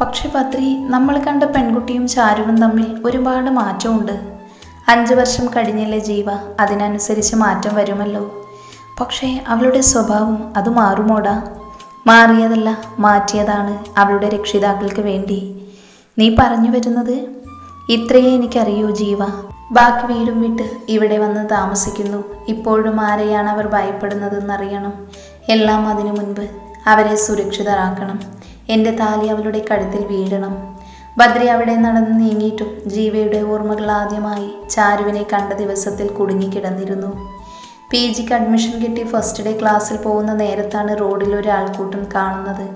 പക്ഷെ പത്രി നമ്മൾ കണ്ട പെൺകുട്ടിയും ചാരുവും തമ്മിൽ ഒരുപാട് മാറ്റമുണ്ട്. അഞ്ച് വർഷം കഴിഞ്ഞല്ലേ ജീവ അതിനനുസരിച്ച് മാറ്റം വരുമല്ലോ. പക്ഷേ അവളുടെ സ്വഭാവം അത് മാറുമോടാ? മാറിയതല്ല മാറ്റിയതാണ് അവളുടെ രക്ഷിതാക്കൾക്ക് വേണ്ടി. നീ പറഞ്ഞു വരുന്നത്? ഇത്രയേ എനിക്കറിയൂ ജീവ. ബാക്കി വീടും വിട്ട് ഇവിടെ വന്ന് താമസിക്കുന്നു. ഇപ്പോഴും ആരെയാണ് അവർ ഭയപ്പെടുന്നതെന്നറിയണം. എല്ലാം അതിനു മുൻപ് അവരെ സുരക്ഷിതരാക്കണം. എന്റെ താലി അവളുടെ കഴുത്തിൽ വീഴണം. ബദ്രി അവിടെ നടന്ന് നീങ്ങിയിട്ടും ജീവയുടെ ഓർമ്മകൾ ആദ്യമായി ചാരുവിനെ കണ്ട ദിവസത്തിൽ കുടുങ്ങിക്കിടന്നിരുന്നു. പി ജിക്ക് അഡ്മിഷൻ കിട്ടി ഫസ്റ്റ് ഡേ ക്ലാസ്സിൽ പോകുന്ന നേരത്താണ് റോഡിൽ ഒരു ആൾക്കൂട്ടം കാണുന്നത്.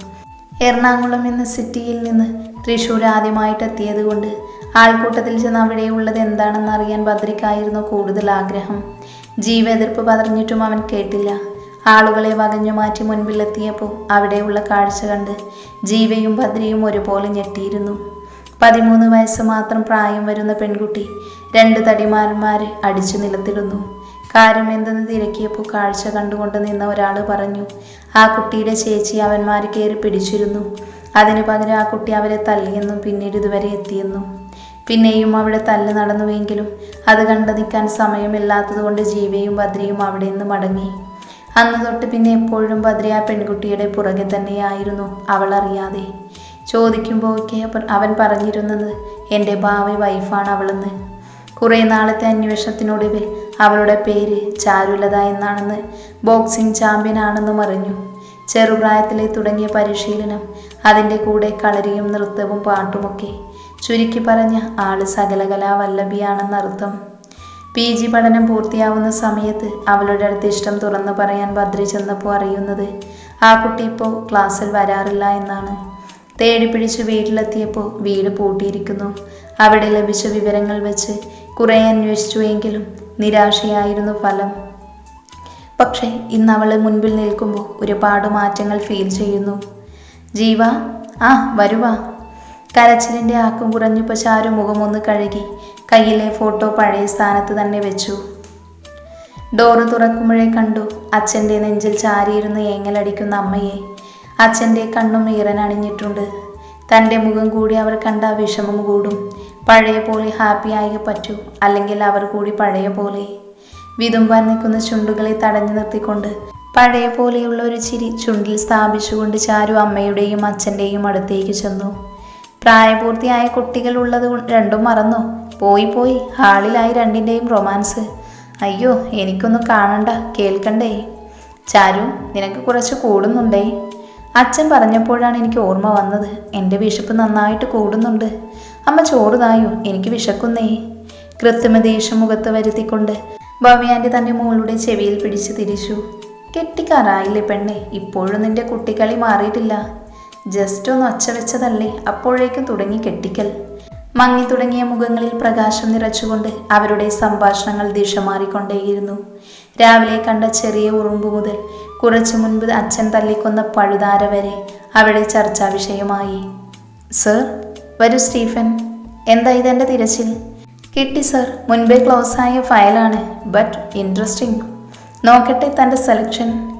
എറണാകുളം എന്ന സിറ്റിയിൽ നിന്ന് തൃശ്ശൂർ ആദ്യമായിട്ട് എത്തിയത് കൊണ്ട് ആൾക്കൂട്ടത്തിൽ ചെന്ന് അവിടെയുള്ളത് എന്താണെന്ന് അറിയാൻ ബദ്രിക്കായിരുന്നു കൂടുതൽ ആഗ്രഹം. ജീവ എതിർപ്പ് പറഞ്ഞിട്ടും അവൻ കേട്ടില്ല. ആളുകളെ വകഞ്ഞു മാറ്റി മുൻപിലെത്തിയപ്പോൾ അവിടെയുള്ള കാഴ്ച കണ്ട് ജീവയും ഭദ്രയും ഒരുപോലെ ഞെട്ടിയിരുന്നു. പതിമൂന്ന് വയസ്സ് മാത്രം പ്രായം വരുന്ന പെൺകുട്ടി രണ്ട് തടിമാരന്മാരെ അടിച്ചു നിലത്തിടുന്നു. കാര്യം എന്തെന്ന് തിരക്കിയപ്പോൾ കാഴ്ച കണ്ടുകൊണ്ട് നിന്ന ഒരാൾ പറഞ്ഞു ആ കുട്ടിയുടെ ചേച്ചി അവന്മാർ കയറി പിടിച്ചിരുന്നു. അതിനു പകരം ആ കുട്ടി അവരെ തല്ലിയെന്നും പിന്നീട് ഇതുവരെ എത്തിയെന്നും. പിന്നെയും അവിടെ തല്ല് നടന്നുവെങ്കിലും അത് കണ്ടു നിൽക്കാൻ സമയമില്ലാത്തതുകൊണ്ട് ജീവയും ഭദ്രയും അവിടെ നിന്ന് മടങ്ങി. അന്ന് തൊട്ട് പിന്നെ എപ്പോഴും ബദ്രി ആ പെൺകുട്ടിയുടെ പുറകെ തന്നെയായിരുന്നു അവൾ അറിയാതെ. ചോദിക്കുമ്പോഴൊക്കെ അവൻ പറഞ്ഞിരുന്നത് എന്റെ ഭാവി വൈഫാണ് അവളെന്ന്. കുറേ നാളത്തെ അന്വേഷണത്തിനൊടുവിൽ അവളുടെ പേര് ചാരുലത എന്നാണെന്ന് ബോക്സിംഗ് ചാമ്പ്യൻ ആണെന്നും അറിഞ്ഞു. ചെറുപ്രായത്തിലെ തുടങ്ങിയ പരിശീലനം അതിന്റെ കൂടെ കളരിയും നൃത്തവും പാട്ടുമൊക്കെ ചുരുക്കി പറഞ്ഞ ആൾ സകലകലാ വല്ലഭിയാണെന്നർത്ഥം. പി ജി പഠനം പൂർത്തിയാവുന്ന സമയത്ത് അവളുടെ അടുത്ത് ഇഷ്ടം തുറന്നു പറയാൻ ഭദ്രി ചെന്നപ്പോൾ അറിയുന്നത് ആ കുട്ടി ഇപ്പോൾ ക്ലാസ്സിൽ വരാറില്ല എന്നാണ്. തേടി പിടിച്ച് വീട്ടിലെത്തിയപ്പോൾ വീട് പൂട്ടിയിരിക്കുന്നു. അവിടെ ലഭിച്ച വിവരങ്ങൾ വെച്ച് കുറേ അന്വേഷിച്ചുവെങ്കിലും നിരാശയായിരുന്നു ഫലം. പക്ഷേ ഇന്ന് അവൾ മുൻപിൽ നിൽക്കുമ്പോൾ ഒരുപാട് മാറ്റങ്ങൾ ഫീൽ ചെയ്യുന്നു. ജീവ ആ വരുവാ. കരച്ചിലിന്റെ ആക്കം കുറഞ്ഞപ്പോൾ ചാരു മുഖമൊന്ന് കഴുകി കയ്യിലെ ഫോട്ടോ പഴയ സ്ഥാനത്ത് തന്നെ വെച്ചു. ഡോറ് തുറക്കുമ്പോഴേ കണ്ടു അച്ഛന്റെ നെഞ്ചിൽ ചാരിയിരുന്ന് ഏങ്ങലടിക്കുന്ന അമ്മയെ. അച്ഛന്റെ കണ്ണും ഈറനണിഞ്ഞിട്ടുണ്ട് തന്റെ മുഖം കൂടി അവർ കണ്ട വിഷമം കൂടും. പഴയ പോലെ ഹാപ്പി ഹാപ്പിയായി പറ്റൂ അല്ലെങ്കിൽ അവർ കൂടി പഴയ പോലെ. വിതുമ്പാൻ നിൽക്കുന്ന ചുണ്ടുകളെ തടഞ്ഞു നിർത്തിക്കൊണ്ട് പഴയ പോലെയുള്ള ഒരു ചിരി ചുണ്ടിൽ സ്ഥാപിച്ചുകൊണ്ട് ചാരു അമ്മയുടെയും അച്ഛന്റെയും അടുത്തേക്ക് ചെന്നു. പ്രായപൂർത്തിയായ കുട്ടികൾ ഉള്ളത് രണ്ടും മറന്നു. പോയി പോയി ഹാളിലായി രണ്ടിന്റെയും റൊമാൻസ്. അയ്യോ എനിക്കൊന്നും കാണണ്ട കേൾക്കണ്ടേ? ചാരു നിനക്ക് കുറച്ച് കൂടുന്നുണ്ടേ? അച്ഛൻ പറഞ്ഞപ്പോഴാണ് എനിക്ക് ഓർമ്മ വന്നത്. എന്റെ വിശപ്പ് നന്നായിട്ട് കൂടുന്നുണ്ട്. അമ്മ ചോറുതായോ എനിക്ക് വിശക്കുന്നേ. കൃത്രിമ ദേഷ്യം മുഖത്ത് വരുത്തിക്കൊണ്ട് ഭവ്യാന്റെ തന്റെ മോളുടെ ചെവിയിൽ പിടിച്ച് തിരിച്ചു. കെട്ടിക്കാറായില്ലേ പെണ്ണെ ഇപ്പോഴും നിന്റെ കുട്ടിക്കളി മാറിയിട്ടില്ല. ജസ്റ്റ് ഒന്ന് ഒച്ച വെച്ചതല്ലേ അപ്പോഴേക്കും തുടങ്ങി കെട്ടിക്കൽ. മങ്ങി തുടങ്ങിയ മുഖങ്ങളിൽ പ്രകാശം നിറച്ചുകൊണ്ട് അവരുടെ സംഭാഷണങ്ങൾ ദിശ മാറിക്കൊണ്ടേയിരുന്നു. രാവിലെ കണ്ട ചെറിയ ഉറുമ്പ് മുതൽ കുറച്ചു മുൻപ് അച്ഛൻ തല്ലിക്കൊന്ന പഴുതാര വരെ അവിടെ ചർച്ചാ വിഷയമായി സർ? വരൂ സ്റ്റീഫൻ. എന്താ ഇതെന്റെ തിരച്ചിൽ? കിട്ടി സർ. മുൻപേ ക്ലോസ് ആയ ഫയലാണ് ബട്ട് ഇൻട്രസ്റ്റിംഗ്. നോക്കട്ടെ തന്റെ സെലക്ഷൻ.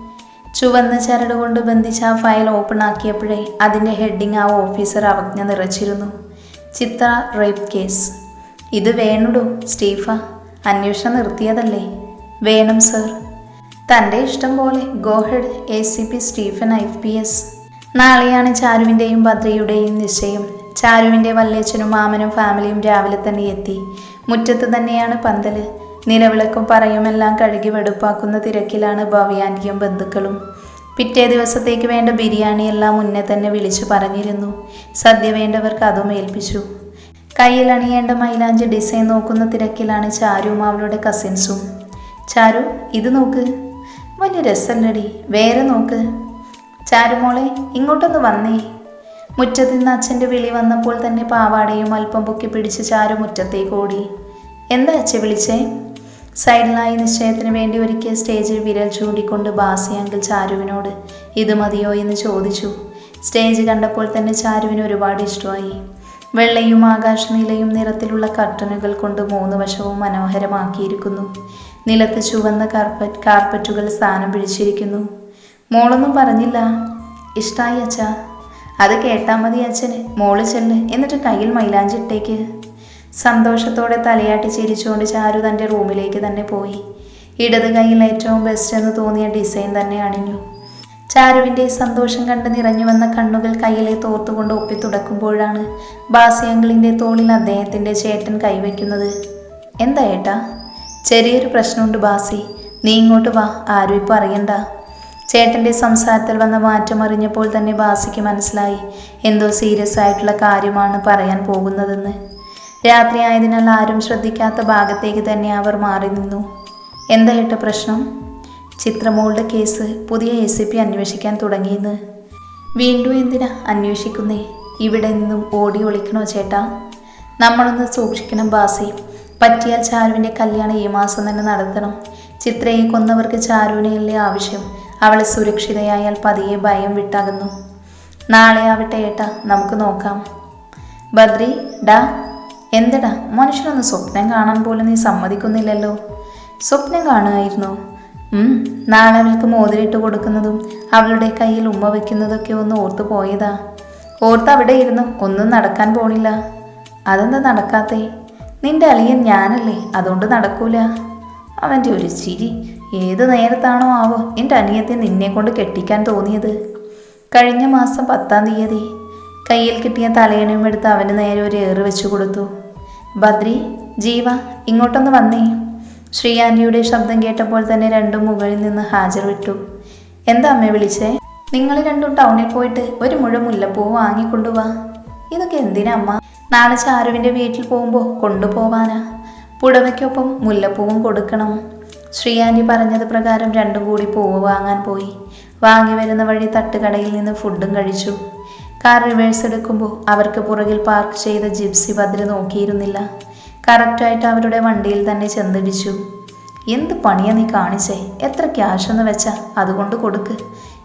ചുവന്ന ചരട് കൊണ്ട് ബന്ധിച്ച ആ ഫയൽ ഓപ്പൺ ആക്കിയപ്പോഴേ അതിന്റെ ഹെഡിങ് ആ ഓഫീസർ അവജ്ഞ നിറച്ചിരുന്നു. ചിത്ര റേപ്പ് കേസ് ഇത് വേണുടോ സ്റ്റീഫ? അന്വേഷണം നിർത്തിയതല്ലേ? വേണം സർ തന്റെ ഇഷ്ടം പോലെ ഗോഹഡ് A C P Stephen I P S നാളെയാണ് ചാരുവിന്റെയും ഭദ്രയുടെയും നിശ്ചയം. ചാരുവിന്റെ വല്ലേച്ചനും മാമനും ഫാമിലിയും രാവിലെ തന്നെ എത്തി. മുറ്റത്ത് തന്നെയാണ് പന്തൽ. നിലവിളക്കും പറയുമെല്ലാം കഴുകി വെടുപ്പാക്കുന്ന തിരക്കിലാണ് ഭവ്യാന്റിയും ബന്ധുക്കളും. പിറ്റേ ദിവസത്തേക്ക് വേണ്ട ബിരിയാണി എല്ലാം മുന്നേ തന്നെ വിളിച്ചു പറഞ്ഞിരുന്നു. സദ്യ വേണ്ടവർക്ക് അതും ഏൽപ്പിച്ചു. കയ്യിൽ അണിയേണ്ട മൈലാഞ്ചി ഡിസൈൻ നോക്കുന്ന തിരക്കിലാണ് ചാരുവും അവളുടെ കസിൻസും. ചാരു ഇത് നോക്ക്. വലിയ രസമല്ലടി വേറെ നോക്ക്. ചാരുമോളെ ഇങ്ങോട്ടൊന്ന് വന്നേ. മുറ്റത്ത് നിന്ന് അച്ഛന്റെ വിളി വന്നപ്പോൾ തന്നെ പാവാടയും അല്പം പൊക്കി പിടിച്ച് ചാരു മുറ്റത്തേക്ക് ഓടി. എന്താ അച്ഛ വിളിച്ചേ? സൈഡിലായി നിശ്ചയത്തിന് വേണ്ടി ഒരുക്കിയ സ്റ്റേജിൽ വിരൽ ചൂണ്ടിക്കൊണ്ട് ബാസി അങ്കിൾ ചാരുവിനോട് ഇത് മതിയോ? എന്ന് ചോദിച്ചു. സ്റ്റേജ് കണ്ടപ്പോൾ തന്നെ ചാരുവിന് ഒരുപാട് ഇഷ്ടമായി. വെള്ളയും ആകാശനീലയും നിറത്തിലുള്ള കർട്ടനുകൾ കൊണ്ട് മൂന്ന് വശവും മനോഹരമാക്കിയിരിക്കുന്നു. നിലത്ത് ചുവന്ന കാർപ്പറ്റ് കാർപ്പറ്റുകൾ സ്ഥാനം പിടിച്ചിരിക്കുന്നു. മോളൊന്നും പറഞ്ഞില്ല. ഇഷ്ടായി അച്ഛ. അത് കേട്ടാൽ മതി അച്ഛന്. മോൾ ചെല്ല്. എന്നിട്ട് കയ്യിൽ മൈലാഞ്ചിട്ടേക്ക്. സന്തോഷത്തോടെ തലയാട്ടി ചിരിച്ചുകൊണ്ട് ചാരു തന്റെ റൂമിലേക്ക് തന്നെ പോയി. ഇടത് കൈയിൽ ഏറ്റവും ബെസ്റ്റ് എന്ന് തോന്നിയ ഡിസൈൻ തന്നെ അണിഞ്ഞു. ചാരുവിന്റെ സന്തോഷം കണ്ട് നിറഞ്ഞു വന്ന കണ്ണുകൾ കയ്യിലെ തോർത്തുകൊണ്ട് ഒപ്പി തുടക്കുമ്പോഴാണ് ബാസിയങ്കിളിന്റെ തോളിൽ അദ്ദേഹത്തിന്റെ ചേട്ടൻ കൈവയ്ക്കുന്നത്. എന്താ ഏട്ടാ? ചെറിയൊരു പ്രശ്നമുണ്ട് ബാസി. നീ ഇങ്ങോട്ട് വാ. ആരും ഇപ്പം അറിയണ്ട. ചേട്ടന്റെ സംസാരത്തിൽ വന്ന മാറ്റം അറിഞ്ഞപ്പോൾ തന്നെ ബാസിക്ക് മനസ്സിലായി. എന്തോ സീരിയസ് ആയിട്ടുള്ള കാര്യമാണ് പറയാൻ പോകുന്നതെന്ന്. രാത്രി ആയതിനാൽ ആരും ശ്രദ്ധിക്കാത്ത ഭാഗത്തേക്ക് തന്നെ അവർ മാറി നിന്നു. എന്തായിട്ട് പ്രശ്നം? ചിത്രമോളുടെ കേസ് പുതിയ എ സി പി അന്വേഷിക്കാൻ തുടങ്ങിയെന്ന്. വീണ്ടും എന്തിനാ അന്വേഷിക്കുന്നേ? ഇവിടെ നിന്നും ഓടി ഒളിക്കണോ ചേട്ടാ? നമ്മളൊന്ന് സൂക്ഷിക്കണം ബാസി. പറ്റിയാൽ ചാരുവിന്റെ കല്യാണം ഈ മാസം തന്നെ നടത്തണം. ചിത്രയെ കൊന്നവർക്ക് ചാരുവിനെയല്ലേ ആവശ്യം? അവളെ സുരക്ഷിതയായാൽ പതിയെ ഭയം വിട്ടകുന്നു. നാളെ ആവട്ടെ ഏട്ടാ നമുക്ക് നോക്കാം. ബദ്രി ഡാ. എന്തടാ? മനുഷ്യനൊന്ന് സ്വപ്നം കാണാൻ പോലും നീ സമ്മതിക്കുന്നില്ലല്ലോ. സ്വപ്നം കാണുമായിരുന്നു. നാളെ അവൾക്ക് മോതിരിട്ട് കൊടുക്കുന്നതും അവളുടെ കയ്യിൽ ഉമ്മ വെക്കുന്നതൊക്കെ ഒന്ന് ഓർത്തു പോയതാ. ഓർത്ത് അവിടെ ഇരുന്നു ഒന്നും നടക്കാൻ പോണില്ല. അതെന്താ നടക്കാത്തേ? നിന്റെ അളിയൻ ഞാനല്ലേ അതുകൊണ്ട് നടക്കൂല. അവന്റെ ഒരു ചിരി ഏത് നേരത്താണോ ആവോ എന്റെ അനിയത്തെ നിന്നെ കൊണ്ട് കെട്ടിക്കാൻ തോന്നിയത്. കഴിഞ്ഞ മാസം പത്താം തീയതി കയ്യിൽ കിട്ടിയ തലയണയും എടുത്ത് അവന് നേരെ ഒരു ഏറ് വെച്ചു കൊടുത്തു. ബദ്രി ജീവ ഇങ്ങോട്ടൊന്ന് വന്നേ. ശ്രീയാന്റിയുടെ ശബ്ദം കേട്ടപ്പോൾ തന്നെ രണ്ടും മുകളിൽ നിന്ന് ഹാജർ വിട്ടു എന്താ അമ്മേ വിളിച്ചേ? നിങ്ങൾ രണ്ടും ടൗണിൽ പോയിട്ട് ഒരു മുഴ മുല്ലപ്പൂവ് വാങ്ങിക്കൊണ്ടുവാ ഇതൊക്കെ എന്തിനാ അമ്മ? നാളെ ചാരുവിന്റെ വീട്ടിൽ പോകുമ്പോൾ കൊണ്ടുപോവാനാ. പുടവയ്ക്കൊപ്പം മുല്ലപ്പൂവും കൊടുക്കണം. ശ്രീയാനി പറഞ്ഞത് പ്രകാരം രണ്ടും കൂടി പൂവ് വാങ്ങാൻ പോയി. വാങ്ങി വരുന്ന വഴി തട്ടുകടയിൽ നിന്ന് ഫുഡും കഴിച്ചു. കാർ റിവേഴ്സ് എടുക്കുമ്പോൾ അവർക്ക് പുറകിൽ പാർക്ക് ചെയ്ത ജിപ്സി ബദ്രി നോക്കിയിരുന്നില്ല. കറക്റ്റായിട്ട് അവരുടെ വണ്ടിയിൽ തന്നെ ചെന്നിടിച്ചു. എന്ത് പണിയാ നീ കാണിച്ചേ? എത്ര ക്യാഷ് എന്ന് വെച്ചാ അതുകൊണ്ട് കൊടുക്ക്.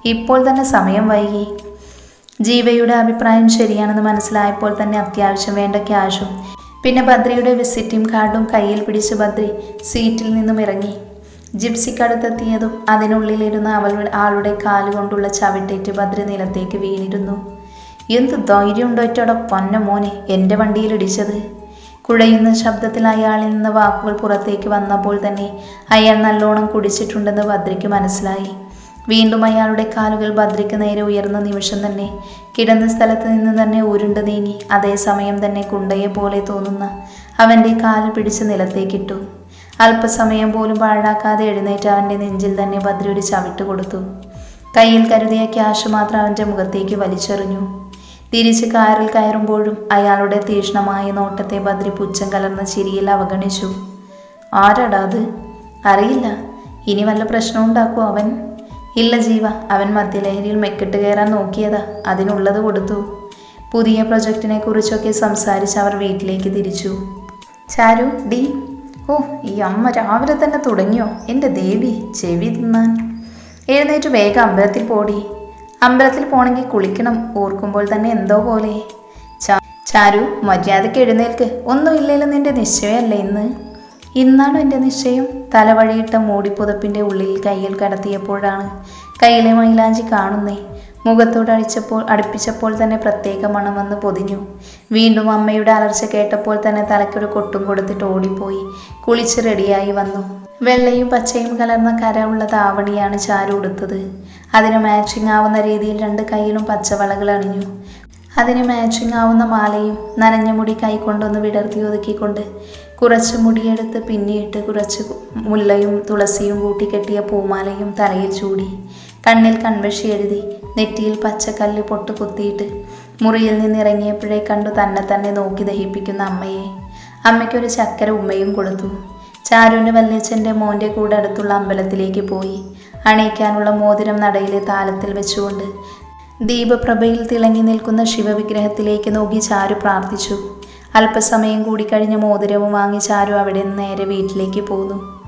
ഇപ്പോൾ തന്നെ സമയം വൈകി. ജീവയുടെ അഭിപ്രായം ശരിയാണെന്ന് മനസ്സിലായപ്പോൾ തന്നെ അത്യാവശ്യം വേണ്ട ക്യാഷും പിന്നെ ബദ്രിയുടെ വിസിറ്റിംഗ് കാർഡും കയ്യിൽ പിടിച്ച് ബദ്രി സീറ്റിൽ നിന്നും ഇറങ്ങി. ജിപ്സിക്കടുത്തെത്തിയതും അതിനുള്ളിലിരുന്ന അവളുടെ ആളുടെ കാലുകൊണ്ടുള്ള ചവിട്ടേറ്റ് ബദ്രി നിലത്തേക്ക് വീണിരുന്നു. എന്ത് ധൈര്യം ധൈര്യമുണ്ടോറ്റോടെ പൊന്ന മോനെ എന്റെ വണ്ടിയിൽ ഇടിച്ചത്? കുഴയുന്ന ശബ്ദത്തിൽ അയാളിൽ നിന്ന് വാക്കുകൾ പുറത്തേക്ക് വന്നപ്പോൾ തന്നെ അയാൾ നല്ലോണം കുടിച്ചിട്ടുണ്ടെന്ന് ഭദ്രയ്ക്ക് മനസ്സിലായി. വീണ്ടും അയാളുടെ കാലുകൾ ഭദ്രയ്ക്ക് നേരെ ഉയർന്ന നിമിഷം തന്നെ കിടന്ന സ്ഥലത്ത് നിന്ന് തന്നെ ഉരുണ്ട് നീങ്ങി അതേസമയം തന്നെ കുണ്ടയെ പോലെ തോന്നുന്ന അവന്റെ കാൽ പിടിച്ച് നിലത്തേക്കിട്ടു അല്പസമയം പോലും പാഴാക്കാതെ എഴുന്നേറ്റ് അവന്റെ നെഞ്ചിൽ തന്നെ ഭദ്ര ഒരു ചവിട്ട് കൊടുത്തു. കയ്യിൽ കരുതിയ ക്യാഷ് മാത്രം അവന്റെ മുഖത്തേക്ക് വലിച്ചെറിഞ്ഞു. തിരിച്ച് കാറിൽ കയറുമ്പോഴും അയാളുടെ തീക്ഷ്ണമായ നോട്ടത്തെ ബദ്രി പുച്ഛം കലർന്ന ചിരിയിൽ അവഗണിച്ചു. ആരാടാ അറിയില്ല. ഇനി വല്ല പ്രശ്നം ഉണ്ടാക്കുമോ അവൻ. ഇല്ല ജീവ അവൻ മദ്യലഹരിയിൽ മെക്കിട്ട് കയറാൻ നോക്കിയതാ. അതിനുള്ളത് കൊടുത്തു. പുതിയ പ്രൊജക്റ്റിനെ കുറിച്ചൊക്കെ സംസാരിച്ച് അവർ വീട്ടിലേക്ക് തിരിച്ചു. ചാരു ഡി. ഓ ഈ അമ്മ രാവിലെ തന്നെ തുടങ്ങിയോ? എന്റെ ദേവി ചെവി തിന്നാൻ. എഴുന്നേറ്റ് വേഗം അമ്പലത്തിൽ പോടി. അമ്പലത്തിൽ പോണെങ്കിൽ കുളിക്കണം ഓർക്കുമ്പോൾ തന്നെ എന്തോ പോലെ. ചാരു മര്യാദയ്ക്ക് എഴുന്നേൽക്ക്. ഒന്നുമില്ലല്ലോ നിന്റെ നിശ്ചയമല്ലേ ഇന്ന്? ഇന്നാണ് എന്റെ നിശ്ചയം? തലവഴിയിട്ട മൂടിപ്പുതപ്പിന്റെ ഉള്ളിൽ കയ്യിൽ കടത്തിയപ്പോഴാണ് കയ്യിലെ മൈലാഞ്ചി കാണുന്നേ. മുഖത്തോട് അടിച്ചപ്പോൾ അടുപ്പിച്ചപ്പോൾ തന്നെ പ്രത്യേക മണം വന്ന് പൊതിഞ്ഞു. വീണ്ടും അമ്മയുടെ അലർച്ച കേട്ടപ്പോൾ തന്നെ തലയ്ക്കൊരു കൊട്ടും കൊടുത്തിട്ട് ഓടിപ്പോയി. കുളിച്ച് റെഡിയായി വന്നു. വെള്ളയും പച്ചയും കലർന്ന കര ഉള്ള താവണിയാണ് ചാരു ഉടുത്തത്. അതിന് മാച്ചിങ് ആവുന്ന രീതിയിൽ രണ്ട് കൈയിലും പച്ചവളകൾ അണിഞ്ഞു. അതിന് മാച്ചിങ് ആവുന്ന മാലയും നനഞ്ഞ മുടി കൈകൊണ്ടൊന്ന് വിടർത്തി ഒതുക്കിക്കൊണ്ട് കുറച്ച് മുടിയെടുത്ത് പിന്നിയിട്ട് കുറച്ച് മുല്ലയും തുളസിയും കൂട്ടിക്കെട്ടിയ പൂമാലയും തലയിൽ ചൂടി. കണ്ണിൽ കൺവെഷി എഴുതി നെറ്റിയിൽ പച്ചക്കല്ല് പൊട്ട് കുത്തിയിട്ട് മുറിയിൽ നിന്നിറങ്ങിയപ്പോഴേ കണ്ടു തന്നെ തന്നെ നോക്കി ദഹിപ്പിക്കുന്ന അമ്മയെ. അമ്മയ്ക്കൊരു ചക്കര ഉമ്മയും കൊടുത്തു. ചാരുവിന്റെ വല്യച്ഛന്റെ മോന്റെ കൂടെ അടുത്തുള്ള അമ്പലത്തിലേക്ക് പോയി. അണയിക്കാനുള്ള മോതിരം നടയിലെ താലത്തിൽ വെച്ചുകൊണ്ട് ദീപപ്രഭയിൽ തിളങ്ങി നിൽക്കുന്ന ശിവവിഗ്രഹത്തിലേക്ക് നോക്കി ചാരു പ്രാർത്ഥിച്ചു. അല്പസമയം കൂടി കഴിഞ്ഞ മോതിരവും വാങ്ങി ചാരു അവിടെ നിന്ന് നേരെ വീട്ടിലേക്ക് പോന്നു.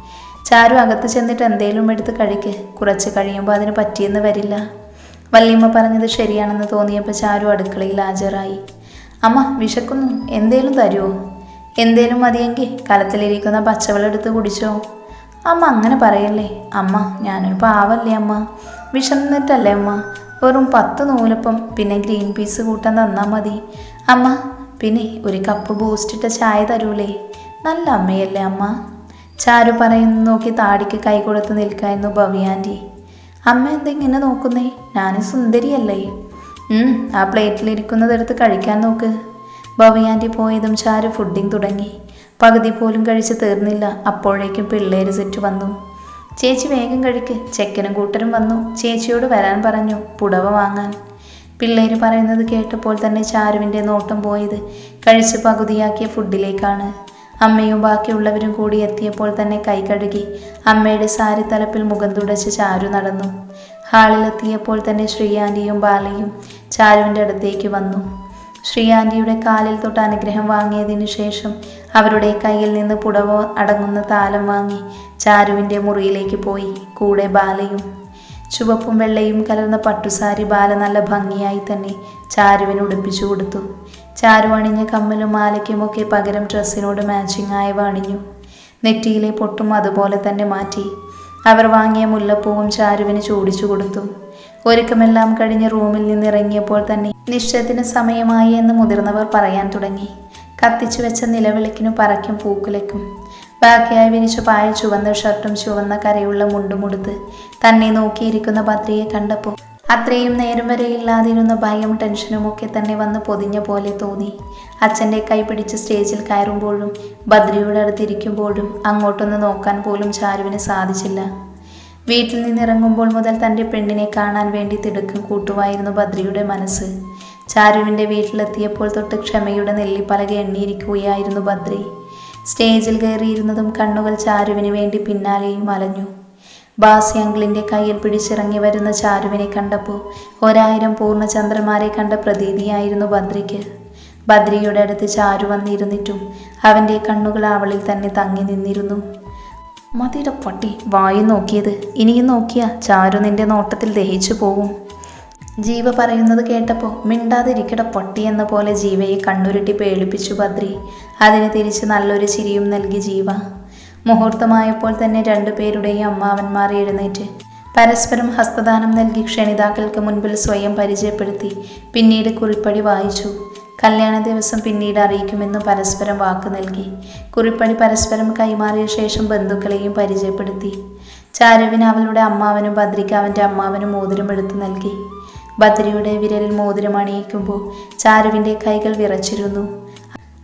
ചാരു അകത്ത് ചെന്നിട്ട് എന്തേലും എടുത്ത് കഴിക്ക്. കുറച്ച് കഴിയുമ്പോൾ അതിന് പറ്റിയെന്ന് വരില്ല. വല്യമ്മ പറഞ്ഞത് ശരിയാണെന്ന് തോന്നിയപ്പോൾ ചാരു അടുക്കളയിൽ ഹാജരായി. അമ്മ വിശക്കുന്നു. എന്തേലും തരുമോ എന്തേലും മതിയെങ്കിൽ കലത്തിലിരിക്കുന്ന പച്ചവെള്ളം എടുത്ത് കുടിച്ചോ. അമ്മ അങ്ങനെ പറയല്ലേ. അമ്മ ഞാനൊരു പാവല്ലേ അമ്മ. വിശന്നിട്ടല്ലേ അമ്മ. വെറും പത്ത് നൂലപ്പം പിന്നെ ഗ്രീൻ പീസ് കൂട്ടാൻ തന്നാൽ മതി. അമ്മ പിന്നെ ഒരു കപ്പ് ബൂസ്റ്റ് ഇട്ട ചായ തരൂലേ. നല്ല അമ്മയല്ലേ അമ്മ. ചാരു പറയുന്നു നോക്കി താടിക്ക് കൈ കൊടുത്ത് നിൽക്കായിരുന്നു ഭവ്യാന്റി അമ്മ എന്തെങ്ങനെ നോക്കുന്നേ? ഞാൻ സുന്ദരിയല്ലേ. ആ പ്ലേറ്റിലിരിക്കുന്നതെടുത്ത് കഴിക്കാൻ നോക്ക്. ഭവ്യാന്റി പോയതും ചാരു ഫുഡിങ് തുടങ്ങി. പകുതി പോലും കഴിച്ച് തീർന്നില്ല. അപ്പോഴേക്കും പിള്ളേര് സെറ്റ് വന്നു. ചേച്ചി വേഗം കഴിക്ക്. ചെക്കനും കൂട്ടരും വന്നു. ചേച്ചിയോട് വരാൻ പറഞ്ഞു. പുടവ വാങ്ങാൻ. പിള്ളേര് പറയുന്നത് കേട്ടപ്പോൾ തന്നെ ചാരുവിന്റെ നോട്ടം പോയത്. കഴിച്ച് പകുതിയാക്കിയ ഫുഡിലേക്കാണ്. അമ്മയും ബാക്കിയുള്ളവരും കൂടി എത്തിയപ്പോൾ തന്നെ കൈ കഴുകി അമ്മയുടെ സാരി തലപ്പിൽ മുഖം തുടച്ച് ചാരു നടന്നു. ഹാളിലെത്തിയപ്പോൾ തന്നെ ശ്രീയാന്റിയും ബാലയും ചാരുവിന്റെ അടുത്തേക്ക് വന്നു. ശ്രീയാന്റിയുടെ കാലിൽ തൊട്ട് അനുഗ്രഹം വാങ്ങിയതിനു ശേഷം അവരുടെ കയ്യിൽ നിന്ന് പുടവ അടങ്ങുന്ന താലം വാങ്ങി ചാരുവിന്റെ മുറിയിലേക്ക് പോയി. കൂടെ ബാലയും ചുവപ്പും വെള്ളയും കലർന്ന പട്ടുസാരി ബാല നല്ല ഭംഗിയായി തന്നെ ചാരുവിന് ഉടുപ്പിച്ചു കൊടുത്തു. ചാരു അണിഞ്ഞ കമ്മലും മാലയ്ക്കുമൊക്കെ പകരം ഡ്രസ്സിനോട് മാച്ചിങ് ആയവ അണിഞ്ഞു. നെറ്റിയിലെ പൊട്ടും അതുപോലെ തന്നെ മാറ്റി. അവർ വാങ്ങിയ മുല്ലപ്പൂവും ചാരുവിന് ചൂടിച്ചു കൊടുത്തു. ഒരുക്കമെല്ലാം കഴിഞ്ഞ് റൂമിൽ നിന്ന് ഇറങ്ങിയപ്പോൾ തന്നെ നിശ്ചയത്തിന് സമയമായി എന്ന് മുതിർന്നവർ പറയാൻ തുടങ്ങി. കത്തിച്ചു വെച്ച നിലവിളക്കിനു പറയ്ക്കും പൂക്കുലയ്ക്കും. ബാക്കിയായി വിരിച്ച പായ ചുവന്ന ഷർട്ടും ചുവന്ന കരയുള്ള മുണ്ടുമുടുത്ത് തന്നെ നോക്കിയിരിക്കുന്ന ഭദ്രയെ കണ്ടപ്പോൾ അത്രയും നേരം വരെ ഇല്ലാതിരുന്ന ഭയം ടെൻഷനും ഒക്കെ തന്നെ വന്ന് പൊതിഞ്ഞ പോലെ തോന്നി. അച്ഛന്റെ കൈ പിടിച്ച് സ്റ്റേജിൽ കയറുമ്പോഴും ഭദ്രയുടെ അടുത്തിരിക്കുമ്പോഴും അങ്ങോട്ടൊന്ന് നോക്കാൻ പോലും ചാരുവിന് സാധിച്ചില്ല. വീട്ടിൽ നിന്നിറങ്ങുമ്പോൾ മുതൽ തന്റെ പെണ്ണിനെ കാണാൻ വേണ്ടി തിടുക്കം കൂട്ടുവായിരുന്നു ബദ്രിയുടെ മനസ്സ്. ചാരുവിന്റെ വീട്ടിലെത്തിയപ്പോൾ തൊട്ട് ക്ഷമയുടെ നെല്ലിപ്പലക എണ്ണിയിരിക്കുകയായിരുന്നു ബദ്രി സ്റ്റേജിൽ കയറിയിരുന്നതും കണ്ണുകൾ ചാരുവിന് വേണ്ടി പിന്നാലെയും അലഞ്ഞു. ബാസി അങ്കിളിന്റെ കയ്യിൽ പിടിച്ചിറങ്ങി വരുന്ന ചാരുവിനെ കണ്ടപ്പോൾ ഒരായിരം പൂർണചന്ദ്രന്മാരെ കണ്ട പ്രതീതിയായിരുന്നു ബദ്രിക്ക് ബദ്രിയുടെ അടുത്ത് ചാരു വന്നിരുന്നിട്ടും അവന്റെ കണ്ണുകൾ അവളിൽ തന്നെ തങ്ങി നിന്നിരുന്നു. മതിയുടെ പട്ടി വായു നോക്കിയത്. ഇനിയും നോക്കിയാ ചാരു നിന്റെ നോട്ടത്തിൽ ദഹിച്ചു പോവും. ജീവ പറയുന്നത് കേട്ടപ്പോൾ മിണ്ടാതിരിക്കട പൊട്ടി എന്ന പോലെ ജീവയെ കണ്ണുരുട്ടി പേടിപ്പിച്ചു ബദ്രി അതിന് തിരിച്ച് നല്ലൊരു ചിരിയും നൽകി ജീവ. മുഹൂർത്തമായപ്പോൾ തന്നെ രണ്ടുപേരുടെയും അമ്മാവന്മാർ എഴുന്നേറ്റ് പരസ്പരം ഹസ്തദാനം നൽകി ക്ഷണിതാക്കൾക്ക് മുൻപിൽ സ്വയം പരിചയപ്പെടുത്തി പിന്നീട് കുറിപ്പടി വായിച്ചു. കല്യാണ ദിവസം പിന്നീട് അറിയിക്കുമെന്ന് പരസ്പരം വാക്ക് നൽകി. കുറിപ്പടി പരസ്പരം കൈമാറിയ ശേഷം ബന്ധുക്കളെയും പരിചയപ്പെടുത്തി. ചാരുവിന് അവളുടെ അമ്മാവനും ഭദ്രിക്ക് അവന്റെ അമ്മാവനും മോതിരം എടുത്തു നൽകി. ഭദ്രിയുടെ വിരലിൽ മോതിരം അണിയിക്കുമ്പോൾ ചാരുവിന്റെ കൈകൾ വിറച്ചിരുന്നു.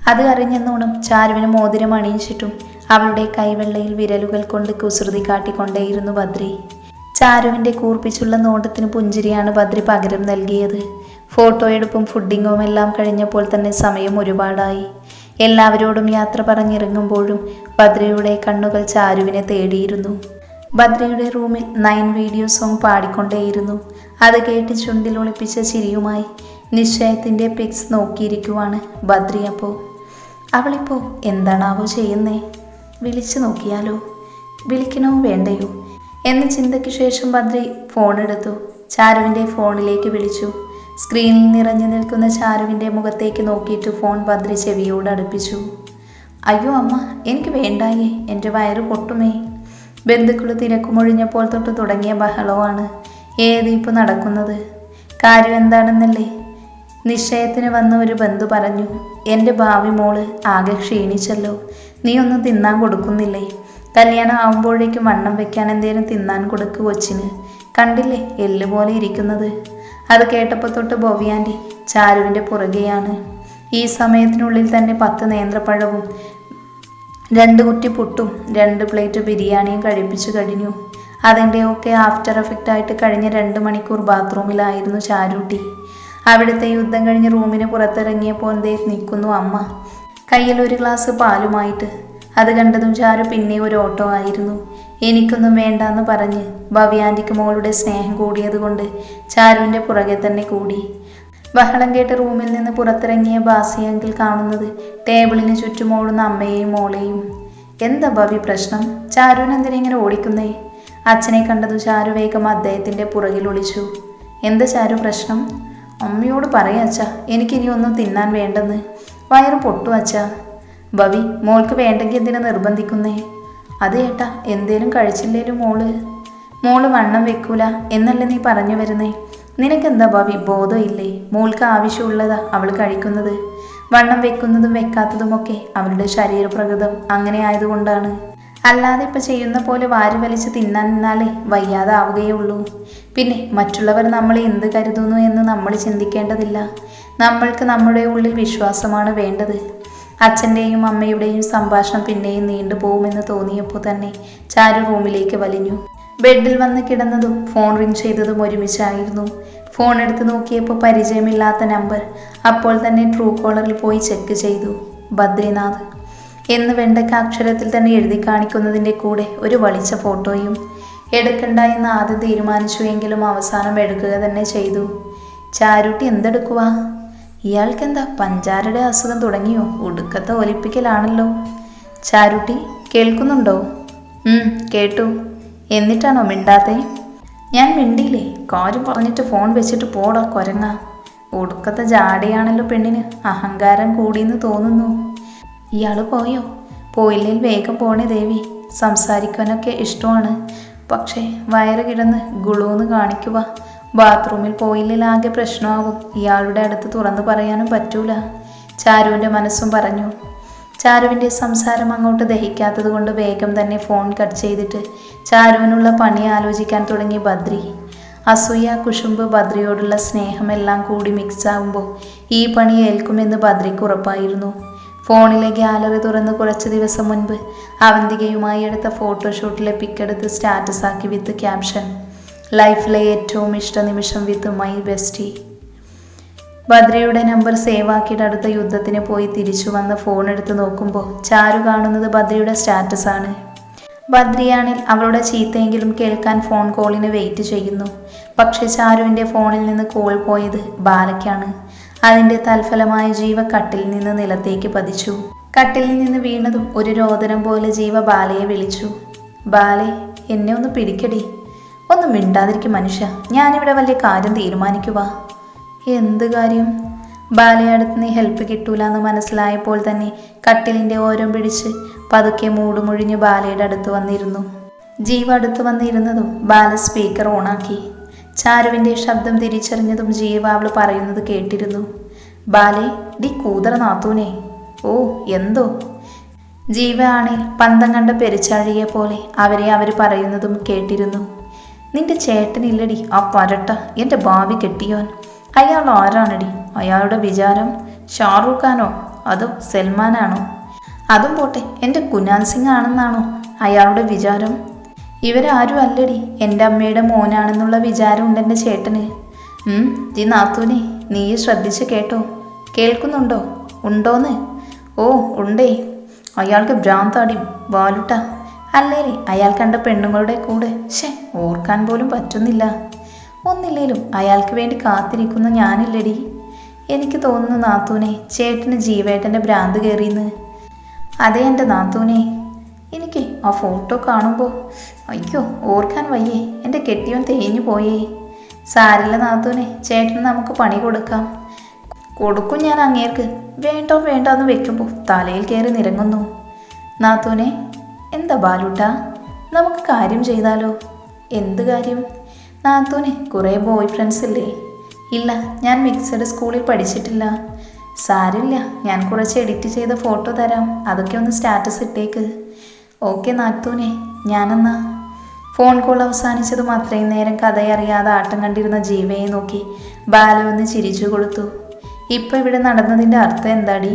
അത് അറിഞ്ഞെന്നോണം ചാരുവിന് മോതിരം അണിയിച്ചിട്ടും അവളുടെ കൈവെള്ളയിൽ വിരലുകൾ കൊണ്ട് കുസൃതി കാട്ടിക്കൊണ്ടേയിരുന്നു ബദ്രി. ചാരുവിന്റെ കൂർപ്പിച്ചുള്ള നോട്ടത്തിന് പുഞ്ചിരിയാണ് ബദ്രി പകരം നൽകിയത്. ഫോട്ടോ എടുപ്പും ഫുഡിങ്ങും എല്ലാം കഴിഞ്ഞപ്പോൾ തന്നെ സമയം ഒരുപാടായി. എല്ലാവരോടും യാത്ര പറഞ്ഞിറങ്ങുമ്പോഴും ബദ്രയുടെ കണ്ണുകൾ ചാരുവിനെ തേടിയിരുന്നു. ബദ്രയുടെ റൂമിൽ നയൻ വീഡിയോ സോങ് പാടിക്കൊണ്ടേയിരുന്നു. അത് കേട്ട് ചുണ്ടിൽ ഒളിപ്പിച്ച ചിരിയുമായി നിശ്ചയത്തിന്റെ പിക്സ് നോക്കിയിരിക്കുവാണ് ബദ്രി അപ്പോൾ അവളിപ്പോൾ എന്താണാവോ ചെയ്യുന്നേ? വിളിച്ചു നോക്കിയാലോ? വിളിക്കണോ വേണ്ടയോ? എന്ന ചിന്തയ്ക്ക് ശേഷം ബദ്രി ഫോൺ എടുത്തു. ചാരുവിന്റെ ഫോണിലേക്ക് വിളിച്ചു. സ്ക്രീനിൽ നിറഞ്ഞു നിൽക്കുന്ന ചാരുവിന്റെ മുഖത്തേക്ക് നോക്കിയിട്ട് ഫോൺ ബദ്രി ചെവിയോട് അടുപ്പിച്ചു. അയ്യോ അമ്മ എനിക്ക് വേണ്ടായേ എന്റെ വയറ് പൊട്ടുമേ. ബന്ധുക്കൾ തിരക്കുമൊഴിഞ്ഞപ്പോൾ തൊട്ട് തുടങ്ങിയ ബഹളമാണ്. ഏത് ഇപ്പോൾ നടക്കുന്നത്? കാര്യം എന്താണെന്നല്ലേ? നിശ്ചയത്തിന് വന്ന ഒരു ബന്ധു പറഞ്ഞു എന്റെ ഭാവി മോൾ ആകെ ക്ഷീണിച്ചല്ലോ. നീ ഒന്നും തിന്നാൻ കൊടുക്കുന്നില്ലേ? കല്യാണം ആവുമ്പോഴേക്കും വണ്ണം വെക്കാൻ എന്തേലും തിന്നാൻ കൊടുക്കു കൊച്ചിന്. കണ്ടില്ലേ എല്ല് പോലെ ഇരിക്കുന്നത്? അത് കേട്ടപ്പോൾ തൊട്ട് ബോവിയാന്റെ ചാരുവിന്റെ പുറകെയാണ്. ഈ സമയത്തിനുള്ളിൽ തന്നെ പത്ത് നേന്ത്രപ്പഴവും രണ്ട് കുറ്റി പുട്ടും രണ്ട് പ്ലേറ്റ് ബിരിയാണിയും കഴിപ്പിച്ചു കഴിഞ്ഞു. അതിന്റെയൊക്കെ ആഫ്റ്റർ എഫക്റ്റായിട്ട് കഴിഞ്ഞ രണ്ട് മണിക്കൂർ ബാത്റൂമിലായിരുന്നു ചാരൂട്ടി. അവിടുത്തെ യുദ്ധം കഴിഞ്ഞ് റൂമിന് പുറത്തിറങ്ങിയപ്പോൾ എന്തേ നിൽക്കുന്നു അമ്മ. കയ്യിൽ ഒരു ഗ്ലാസ് പാലുമായിട്ട്. അത് കണ്ടതും ചാരു പിന്നെ ഒരു ഓട്ടോ ആയിരുന്നു. എനിക്കൊന്നും വേണ്ടാന്ന് പറഞ്ഞ് ഭവ്യാന്റിക്ക് മോളുടെ സ്നേഹം കൂടിയതുകൊണ്ട് ചാരുവിന്റെ പുറകെ തന്നെ കൂടി. ബഹളം കേട്ട് റൂമിൽ നിന്ന് പുറത്തിറങ്ങിയ ബാസിയെങ്കിൽ കാണുന്നത് ടേബിളിന് ചുറ്റും ഓടുന്ന അമ്മയെയും മോളെയും. എന്താ ഭവ്യ പ്രശ്നം? ചാരുവിന് എന്തിനെ ഇങ്ങനെ ഓടിക്കുന്നേ? അച്ഛനെ കണ്ടതു ചാരു വേഗം അദ്ദേഹത്തിന്റെ പുറകിൽ ഒളിച്ചു. എന്താ ചാരു പ്രശ്നം? അമ്മയോട് പറയാ അച്ഛാ എനിക്കിനി ഒന്നും തിന്നാൻ വേണ്ടെന്ന്. വയറ് പൊട്ടു അച്ഛാ. ഭവി മോൾക്ക് വേണ്ടെങ്കിൽ എന്തിനാ നിർബന്ധിക്കുന്നേ? അത് ഏട്ടാ എന്തേലും കഴിച്ചില്ലേലും മോൾ. മോൾ വണ്ണം വെക്കൂല എന്നല്ലേ നീ പറഞ്ഞു വരുന്നേ? നിനക്കെന്താ ഭവി ബോധമില്ലേ? മോൾക്ക് ആവശ്യമുള്ളതാ അവൾ കഴിക്കുന്നത്. വണ്ണം വെക്കുന്നതും വെക്കാത്തതുമൊക്കെ അവളുടെ ശരീരപ്രകൃതം അങ്ങനെ ആയതുകൊണ്ടാണ്. അല്ലാതെ ഇപ്പം ചെയ്യുന്ന പോലെ വാരി വലിച്ച് തിന്നാൻ നിന്നാലേ വയ്യാതാവുകയുള്ളൂ. പിന്നെ മറ്റുള്ളവർ നമ്മളെ എന്ത് കരുതുന്നു എന്ന് നമ്മൾ ചിന്തിക്കേണ്ടതില്ല. നമ്മൾക്ക് നമ്മുടെ ഉള്ളിൽ വിശ്വാസമാണ് വേണ്ടത്. അച്ഛന്റെയും അമ്മയുടെയും സംഭാഷണം പിന്നെയും നീണ്ടുപോകുമെന്ന് തോന്നിയപ്പോൾ തന്നെ ചാരു റൂമിലേക്ക് വലിഞ്ഞു. ബെഡിൽ വന്ന് കിടന്നതും ഫോൺ റിങ് ചെയ്തതും ഒരുമിച്ചായിരുന്നു. ഫോൺ എടുത്ത് നോക്കിയപ്പോൾ പരിചയമില്ലാത്ത നമ്പർ. അപ്പോൾ തന്നെ ട്രൂ കോളറിൽ പോയി ചെക്ക് ചെയ്തു. ബദ്രിനാഥ്. എന്ന് വെണ്ടക്ക അക്ഷരത്തിൽ തന്നെ എഴുതി കാണിക്കുന്നതിന്റെ കൂടെ ഒരു വളിച്ച ഫോട്ടോയും എടുക്കണ്ട എന്ന് ആദ്യം തീരുമാനിച്ചു എങ്കിലും അവസാനം എടുക്കുക തന്നെ ചെയ്തു. ചാരുട്ടി എന്തെടുക്കുവാ? ഇയാൾക്കെന്താ പഞ്ചാരയുടെ അസുഖം തുടങ്ങിയോ? ഒടുക്കത്തെ ഒലിപ്പിക്കലാണല്ലോ. ചാരുട്ടി കേൾക്കുന്നുണ്ടോ? കേട്ടു. എന്നിട്ടാണോ മിണ്ടാത്തേ? ഞാൻ മിണ്ടിയില്ലേ? കാര്യം പറഞ്ഞിട്ട് ഫോൺ വെച്ചിട്ട് പോടാ കൊരങ്ങ. ഒടുക്കത്തെ ജാടിയാണല്ലോ പെണ്ണിന് അഹങ്കാരം കൂടിയെന്ന് തോന്നുന്നു. ഇയാൾ പോയോ? പോയില്ലെങ്കിൽ വേഗം പോണേ ദേവി. സംസാരിക്കാനൊക്കെ ഇഷ്ടമാണ്. പക്ഷേ വയറ് കിടന്ന് ഗുളൂന്ന് കാണിക്കുക. ബാത്റൂമിൽ പോയില്ലെങ്കിൽ ആകെ പ്രശ്നമാകും. ഇയാളുടെ അടുത്ത് തുറന്നു പറയാനും പറ്റൂല. ചാരുവിന്റെ മനസ്സും പറഞ്ഞു. ചാരുവിന്റെ സംസാരം അങ്ങോട്ട് ദഹിക്കാത്തത് കൊണ്ട് വേഗം തന്നെ ഫോൺ കട്ട് ചെയ്തിട്ട് ചാരുവിനുള്ള പണി ആലോചിക്കാൻ തുടങ്ങി ബദ്രി. അസൂയ കുശുമ്പ് ബദ്രിയോടുള്ള സ്നേഹമെല്ലാം കൂടി മിക്സ് ആകുമ്പോൾ ഈ പണി ഏൽക്കുമെന്ന് ബദ്രിക്ക് ഉറപ്പായിരുന്നു. ഫോണിലെ ഗാലറി തുറന്ന് കുറച്ച് ദിവസം മുൻപ് അവന്തികയുമായി എടുത്ത ഫോട്ടോഷൂട്ടിലെ പിക്കെടുത്ത് സ്റ്റാറ്റസ് ആക്കി വിത്ത് ക്യാപ്ഷൻ ലൈഫിലെ ഏറ്റവും ഇഷ്ട നിമിഷം വിത്ത് മൈ ബെസ്റ്റി ഭദ്രയുടെ നമ്പർ സേവ് ആക്കിയിട്ട് അടുത്ത യുദ്ധത്തിന് പോയി തിരിച്ചു വന്ന് ഫോൺ എടുത്ത് നോക്കുമ്പോൾ ചാരു കാണുന്നത് ഭദ്രയുടെ സ്റ്റാറ്റസ് ആണ്. ബദ്രിയാണിൽ അവളുടെ ചീത്തയെങ്കിലും കേൾക്കാൻ ഫോൺ കോളിന് വെയിറ്റ് ചെയ്യുന്നു. പക്ഷെ ചാരുവിന്റെ ഫോണിൽ നിന്ന് കോൾ പോയത് ബാലയ്ക്കാണ്. അതിന്റെ തൽഫലമായ ജീവ കട്ടിൽ നിന്ന് നിലത്തേക്ക് പതിച്ചു. കട്ടിൽ നിന്ന് വീണതും ഒരു രോദനം പോലെ ജീവ ബാലയെ വിളിച്ചു. ബാലെ എന്നെ ഒന്ന് പിടിക്കടി. ഒന്നും മിണ്ടാതിരിക്കും മനുഷ്യ. ഞാനിവിടെ വലിയ കാര്യം തീരുമാനിക്കുക എന്ത് കാര്യം? ബാലയടുത്ത് നീ ഹെൽപ്പ് കിട്ടൂല എന്ന് മനസ്സിലായപ്പോൾ തന്നെ കട്ടിലിന്റെ ഓരം പിടിച്ച് പതുക്കെ മൂടുമുഴിഞ്ഞ് ബാലയുടെ അടുത്ത് വന്നിരുന്നു. ജീവ അടുത്ത് വന്നിരുന്നതും ബാല സ്പീക്കർ ഓണാക്കി ചാരുവിന്റെ ശബ്ദം തിരിച്ചറിഞ്ഞതും ജീവ അവൾ പറയുന്നത് കേട്ടിരുന്നു. ബാലെ ഡി കൂതറ നാത്തൂനെ. ഓ എന്തോ? ജീവ ആണേൽ പന്തം കണ്ട പെരിച്ചാഴിയെ പോലെ അവരെ അവർ പറയുന്നതും കേട്ടിരുന്നു. നിന്റെ ചേട്ടനില്ലടി ആ പരട്ട. എന്റെ ഭാവി കെട്ടിയോൻ. അയാൾ ആരാണടി? അയാളുടെ വിചാരം ഷാറൂഖ് ഖാനോ? അതോ സൽമാനാണോ? അതും പോട്ടെ എന്റെ കുനാൽ സിംഗ് ആണെന്നാണോ അയാളുടെ വിചാരം? ഇവരാരും അല്ലടി എന്റെ അമ്മയുടെ മോനാണെന്നുള്ള വിചാരം ഉണ്ട് എന്റെ ചേട്ടന്. ഈ നാത്തൂനെ നീ ശ്രദ്ധിച്ച് കേട്ടോ. കേൾക്കുന്നുണ്ടോ? ഉണ്ടോന്ന്? ഓ ഉണ്ടേ. അയാൾക്ക് ഭ്രാന്താടി വാലുട്ട. അല്ലേലേ അയാൾ കണ്ട പെണ്ണുങ്ങളുടെ കൂടെ. ഷേ ഓർക്കാൻ പോലും പറ്റുന്നില്ല. ഒന്നില്ലേലും അയാൾക്ക് വേണ്ടി കാത്തിരിക്കുന്ന ഞാനില്ലടി. എനിക്ക് തോന്നുന്നു നാത്തൂനെ ചേട്ടന് ജീവേട്ടന്റെ ഭ്രാന്ത് കയറിയെന്ന്. അതെ എന്റെ നാത്തൂനെ. എനിക്ക് ആ ഫോട്ടോ കാണുമ്പോൾ അയ്യോ ഓർക്കാൻ വയ്യേ. എന്റെ കെട്ടിയോൻ തേഞ്ഞു പോയേ. സാരില്ല നാത്തൂനെ ചേട്ടന് നമുക്ക് പണി കൊടുക്കാം. കൊടുക്കും ഞാൻ അങ്ങേർക്ക്. വേണ്ടോ വേണ്ട എന്ന് വെക്കുമ്പോൾ തലയിൽ കയറി നിരങ്ങുന്നു. നാത്തൂനെ എന്താ ബാലൂട്ട? നമുക്ക് കാര്യം ചെയ്താലോ? എന്ത് കാര്യം? നാത്തൂനെ കുറേ ബോയ് ഫ്രണ്ട്സ് ഇല്ലേ? ഇല്ല ഞാൻ മിക്സഡ് സ്കൂളിൽ പഠിച്ചിട്ടില്ല. സാരില്ല ഞാൻ കുറച്ച് എഡിറ്റ് ചെയ്ത ഫോട്ടോ തരാം. അതൊക്കെ ഒന്ന് സ്റ്റാറ്റസ് ഇട്ടേക്ക്. ഓക്കെ നാത്തൂനെ ഞാനെന്നാ? ഫോൺ കോൾ അവസാനിച്ചതും അത്രയും നേരം കഥയറിയാതെ ആട്ടം കണ്ടിരുന്ന ജീവയെ നോക്കി ബാലു ഒന്ന് ചിരിച്ചു കൊടുത്തു. ഇപ്പം ഇവിടെ നടന്നതിന്റെ അർത്ഥം എന്താടി?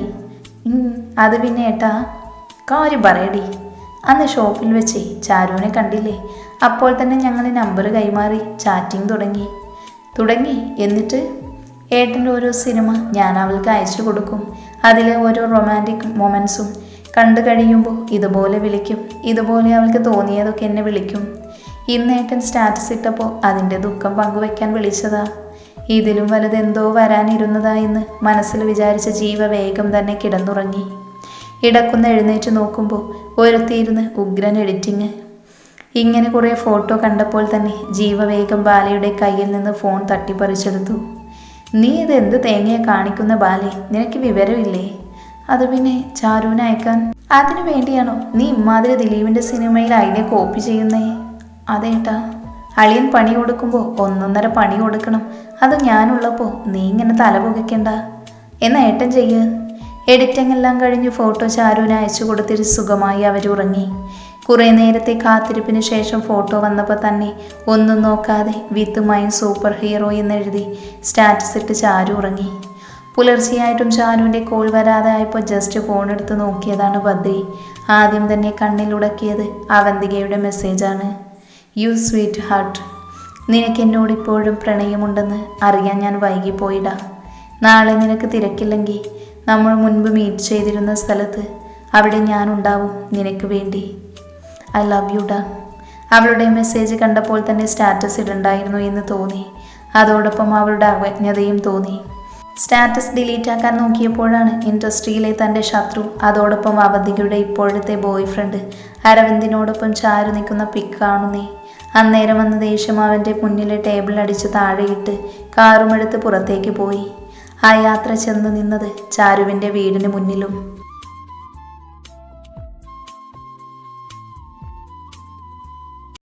അത് പിന്നെ ഏട്ടാ കാര്യം പറയടി. അന്ന് ഷോപ്പിൽ വെച്ചേ ചാരുവിനെ കണ്ടില്ലേ? അപ്പോൾ തന്നെ ഞങ്ങൾ നമ്പർ കൈമാറി ചാറ്റിംഗ് തുടങ്ങി. തുടങ്ങി എന്നിട്ട്? ഏട്ടന്റെ ഓരോ സിനിമ ഞാൻ അവൾക്ക് അയച്ചു കൊടുക്കും. അതിലെ ഓരോ റൊമാന്റിക് മൊമെൻസും കണ്ടു കഴിയുമ്പോൾ ഇതുപോലെ വിളിക്കും. ഇതുപോലെ അവൾക്ക് തോന്നിയതൊക്കെ എന്നെ വിളിക്കും. ഇന്ന് ഏട്ടൻ സ്റ്റാറ്റസ് ഇട്ടപ്പോൾ അതിന്റെ ദുഃഖം പങ്കുവെക്കാൻ വിളിച്ചതാ. ഇതിലും വലുതെന്തോ വരാനിരുന്നതാ എന്ന് മനസ്സിൽ വിചാരിച്ച ജീവ വേഗം തന്നെ കിടന്നുറങ്ങി. ഇടക്കുന്ന് എഴുന്നേറ്റ് നോക്കുമ്പോൾ ഒരുത്തിയിരുന്ന് ഉഗ്രൻ എഡിറ്റിങ്. ഇങ്ങനെ കുറേ ഫോട്ടോ കണ്ടപ്പോൾ തന്നെ ജീവ വേഗം ബാലയുടെ കയ്യിൽ നിന്ന് ഫോൺ തട്ടിപ്പറിച്ചെടുത്തു. നീ ഇത് എന്ത് തേങ്ങയെ കാണിക്കുന്ന ബാലെ? നിനക്ക് വിവരമില്ലേ? അത് പിന്നെ ചാരുവിനെ അയക്കാൻ അതിനു വേണ്ടിയാണോ നീ ഇമ്മാതിരി ദിലീപിന്റെ സിനിമയിൽ അതിനെ കോപ്പി ചെയ്യുന്നേ? അതേട്ടാ അളിയൻ പണി കൊടുക്കുമ്പോൾ ഒന്നൊന്നര പണി കൊടുക്കണം. അത് ഞാനുള്ളപ്പോൾ നീ ഇങ്ങനെ തല പുകയ്ക്കണ്ട എന്നാ ഏട്ടൻ ചെയ്യ്. എഡിറ്റിംഗ് എല്ലാം കഴിഞ്ഞ് ഫോട്ടോ ചാരുവിന് അയച്ചു കൊടുത്തിട്ട് സുഖമായി അവരുറങ്ങി കുറേ നേരത്തെ കാത്തിരിപ്പിന് ശേഷം ഫോട്ടോ വന്നപ്പോൾ തന്നെ ഒന്നും നോക്കാതെ വിത്ത് മൈ സൂപ്പർ ഹീറോ എന്നെഴുതി സ്റ്റാറ്റസ് ഇട്ട് ചാരു ഉറങ്ങി. പുലർച്ചെയായിട്ടും ചാരുവിന്റെ കോൾ വരാതെ ആയപ്പോൾ ജസ്റ്റ് ഫോൺ എടുത്ത് നോക്കിയതാണ് ബദ്രി ആദ്യം തന്നെ കണ്ണിലുടക്കിയത് അവന്തികയുടെ മെസ്സേജാണ് യു സ്വീറ്റ് ഹാർട്ട് നിനക്ക് എന്നോട് ഇപ്പോഴും പ്രണയമുണ്ടെന്ന് അറിയാൻ ഞാൻ വൈകിപ്പോയിടാ. നാളെ നിനക്ക് തിരക്കില്ലെങ്കിൽ നമ്മൾ മുൻപ് മീറ്റ് ചെയ്തിരുന്ന സ്ഥലത്ത് അവിടെ ഞാനുണ്ടാവും നിനക്ക് വേണ്ടി. ഐ ലവ് യു ഡാ. അവളുടെ മെസ്സേജ് കണ്ടപ്പോൾ തന്നെ സ്റ്റാറ്റസ് ഇടണ്ടായിരുന്നു എന്ന് തോന്നി. അതോടൊപ്പം അവളുടെ അവജ്ഞതയും തോന്നി. സ്റ്റാറ്റസ് ഡിലീറ്റ് ആക്കാൻ നോക്കിയപ്പോഴാണ് ഇൻഡസ്ട്രിയിലെ തന്റെ ശത്രു അതോടൊപ്പം അവധിയുടെ ഇപ്പോഴത്തെ ബോയ് ഫ്രണ്ട് അരവിന്ദിനോടൊപ്പം ചാരു നിൽക്കുന്ന പിക്ക് കാണുന്നേ. അന്നേരം വന്ന ദേഷ്യം അവന്റെ മുന്നിലെ ടേബിൾ അടിച്ച് താഴെയിട്ട് കാറുമെടുത്ത് പുറത്തേക്ക് പോയി. ആ യാത്ര ചെന്ന് നിന്നത് ചാരുവിന്റെ വീടിന് മുന്നിലും.